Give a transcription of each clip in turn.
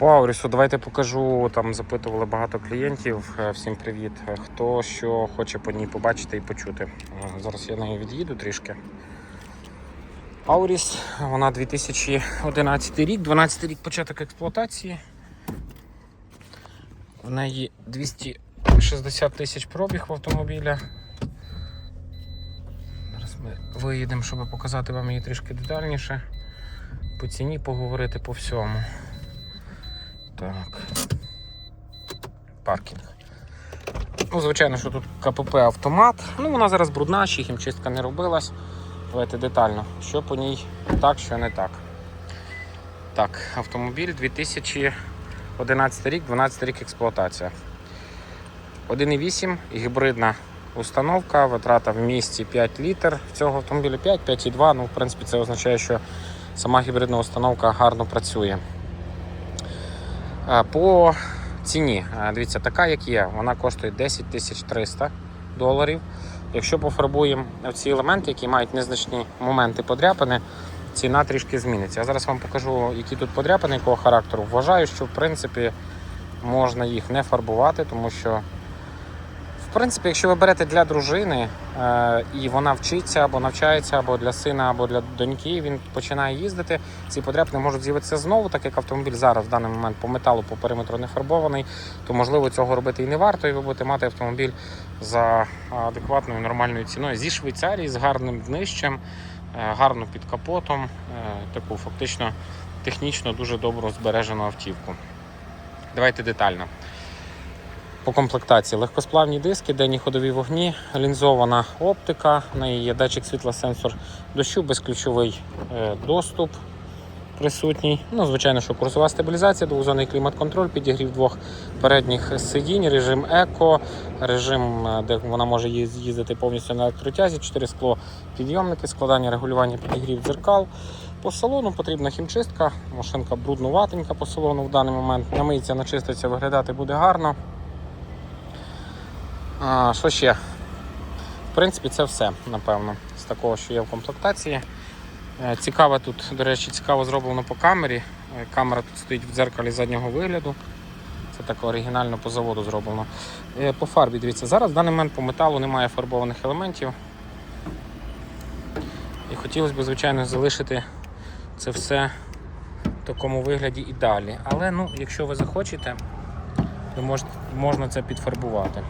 По Аурісу давайте покажу. Там запитували багато клієнтів. Е, Всім привіт. Е, Хто що хоче по ній побачити і почути. Е, Зараз я нею від'їду трішки. Ауріс, вона 2011 рік, 12 рік початок експлуатації. В неї 260 тисяч пробіг в автомобіля. Зараз ми виїдемо, щоб показати вам її трішки детальніше. По ціні поговорити по всьому. Так. Паркінг. Ну, звичайно, що тут КПП автомат. Ну, вона зараз брудна, ще хімчистка не робилась. Давайте детально. Що по ній так, що не так. Так, автомобіль 2011 рік, 12 рік експлуатація. 1,8 гібридна установка, витрата в місті 5 літр. Цього автомобіля 5, 5,2. Ну, в принципі, це означає, що сама гібридна установка гарно працює. По ціні, дивіться, така як є, вона коштує 10 тисяч 300 доларів. Якщо пофарбуємо ці елементи, які мають незначні моменти подряпини, ціна трішки зміниться. Я зараз вам покажу, які тут подряпини, якого характеру. Вважаю, що в принципі можна їх не фарбувати, тому що в принципі, якщо ви берете для дружини е, і вона вчиться або навчається, або для сина, або для доньки, він починає їздити. Ці подряпини можуть з'явитися знову, так як автомобіль зараз в даний момент по металу, по периметру не фарбований, то можливо цього робити і не варто, і ви будете мати автомобіль за адекватною нормальною ціною зі Швейцарії, з гарним днищем, е, гарно під капотом, е, таку фактично технічно дуже добру збережену автівку. Давайте детально. По комплектації легкосплавні диски, денні ходові вогні, лінзована оптика, в неї є датчик світла, сенсор дощу, безключовий е, доступ присутній. Ну, звичайно, що курсова стабілізація, двозонний клімат-контроль, підігрів двох передніх сидінь, режим еко, режим, е, де вона може їз- їздити повністю на електротязі, 4 скло підйомники, складання регулювання підігрів дзеркал. По салону потрібна хімчистка, машинка бруднуватенька по салону в даний момент. Намиється, начиститься, виглядати буде гарно. Що ще? В принципі, це все, напевно, з такого, що є в комплектації. Е, Цікаво тут, до речі, цікаво зроблено по камері. Е, Камера тут стоїть в дзеркалі заднього вигляду. Це так оригінально по заводу зроблено. Е, По фарбі, дивіться, зараз в даний момент по металу немає фарбованих елементів. І хотілося б, звичайно, залишити це все в такому вигляді і далі. Але ну, якщо ви захочете, то можна це підфарбувати.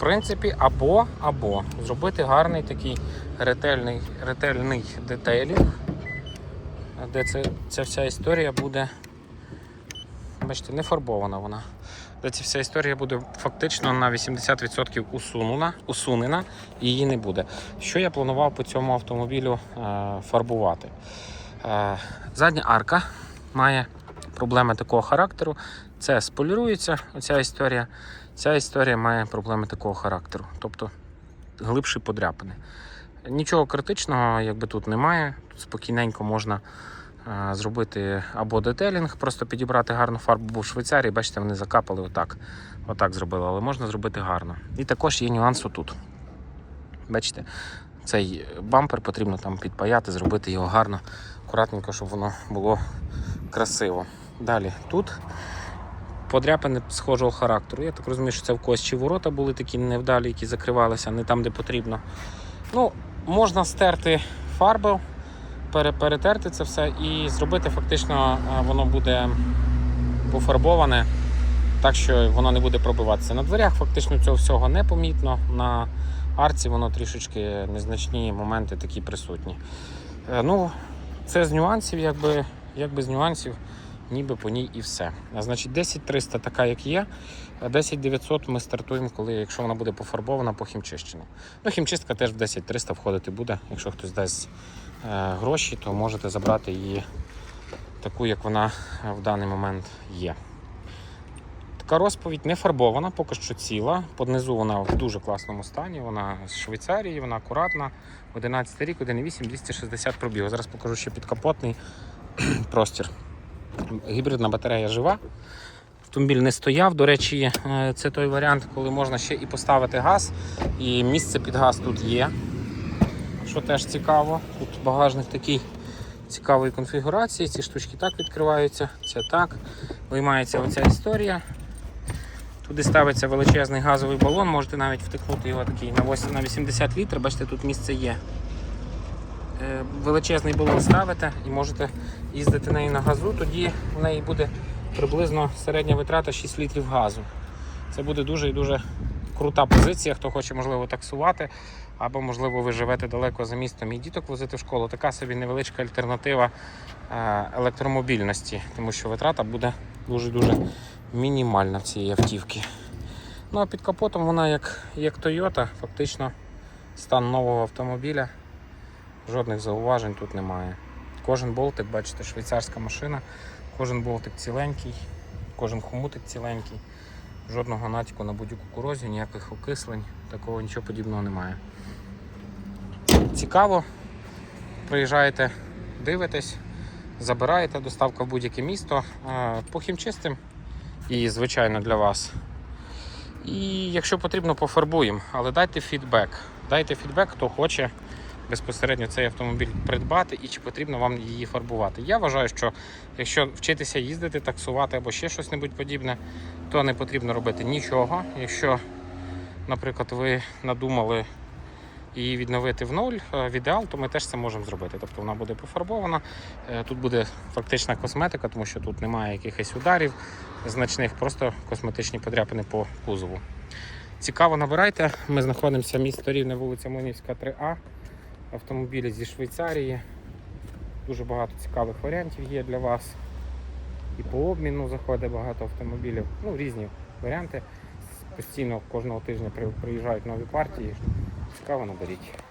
В принципі, або, або зробити гарний такий ретельний, ретельний детейлінг, де це, ця вся історія буде, бачите, не фарбована вона. Де ця вся історія буде фактично на 80% усунена, усунена і її не буде. Що я планував по цьому автомобілю е, фарбувати? Е, задня арка має проблеми такого характеру. Це сполірується, оця історія. Ця історія має проблеми такого характеру, тобто глибші подряпини. Нічого критичного, якби тут немає. Тут спокійненько можна е, зробити або детелінг, просто підібрати гарну фарбу, бо в Швейцарії, бачите, вони закапали отак. Отак зробили, але можна зробити гарно. І також є нюанс тут. Бачите, цей бампер потрібно там підпаяти, зробити його гарно, акуратненько, щоб воно було красиво. Далі тут подряпини схожого характеру. Я так розумію, що це в когось чи ворота були такі невдалі, які закривалися не там, де потрібно. Ну, можна стерти фарбу, перетерти це все і зробити фактично е, воно буде пофарбоване, так що воно не буде пробиватися. На дверях фактично цього всього не помітно. На арці воно трішечки незначні моменти такі присутні. Е, Ну, це з нюансів, якби, якби з нюансів ніби по ній і все. А, Значить, 10300 така, як є. 10900 ми стартуємо, коли, якщо вона буде пофарбована по хімчищенню. Ну, хімчистка теж в 10300 входити буде. Якщо хтось дасть е, гроші, то можете забрати її таку, як вона е, в даний момент є. Така розповідь не фарбована, поки що ціла. Понизу вона в дуже класному стані. Вона з Швейцарії, вона акуратна. 11 рік, 1,8, 260 пробігу. Зараз покажу ще підкапотний простір. Гібридна батарея жива. Автомобіль не стояв. До речі, е, це той варіант, коли можна ще і поставити газ. І місце під газ тут є. Що теж цікаво. Тут багажник такий цікавої конфігурації. Ці штучки так відкриваються, це так. Виймається оця історія. Туди ставиться величезний газовий балон, можете навіть втикнути його такий на 80 літрів. Бачите, тут місце є. Е, Величезний балон ставите і можете їздити нею на газу, тоді в неї буде приблизно середня витрата 6 літрів газу. Це буде дуже і дуже крута позиція, хто хоче, можливо, таксувати, або, можливо, ви живете далеко за містом і діток возити в школу. Така собі невеличка альтернатива е, електромобільності, тому що витрата буде дуже-дуже мінімальна в цієї автівки. Ну а під капотом вона як, як Toyota, фактично стан нового автомобіля. Жодних зауважень тут немає. Кожен болтик, бачите, швейцарська машина, кожен болтик ціленький, кожен хомутик ціленький. Жодного натяку на будь-яку корозію, ніяких окислень, такого нічого подібного немає. Цікаво, приїжджаєте, дивитесь, забираєте доставка в будь-яке місто е, по хімчистим і, звичайно, для вас. І якщо потрібно, пофарбуємо, але дайте фідбек. Дайте фідбек, хто хоче безпосередньо цей автомобіль придбати і чи потрібно вам її фарбувати. Я вважаю, що якщо вчитися їздити, таксувати або ще щось небудь подібне, то не потрібно робити нічого. Якщо, наприклад, ви надумали її відновити в ноль, е, в ідеал, то ми теж це можемо зробити. Тобто вона буде пофарбована. Е, Тут буде фактична косметика, тому що тут немає якихось ударів значних, просто косметичні подряпини по кузову. Цікаво набирайте. Ми знаходимося місто Рівне, вулиця Монівська, 3А. Автомобілі зі Швейцарії. Дуже багато цікавих варіантів є для вас. І по обміну заходить багато автомобілів. Ну, різні варіанти. Постійно кожного тижня приїжджають нові партії. Цікаво наберіть.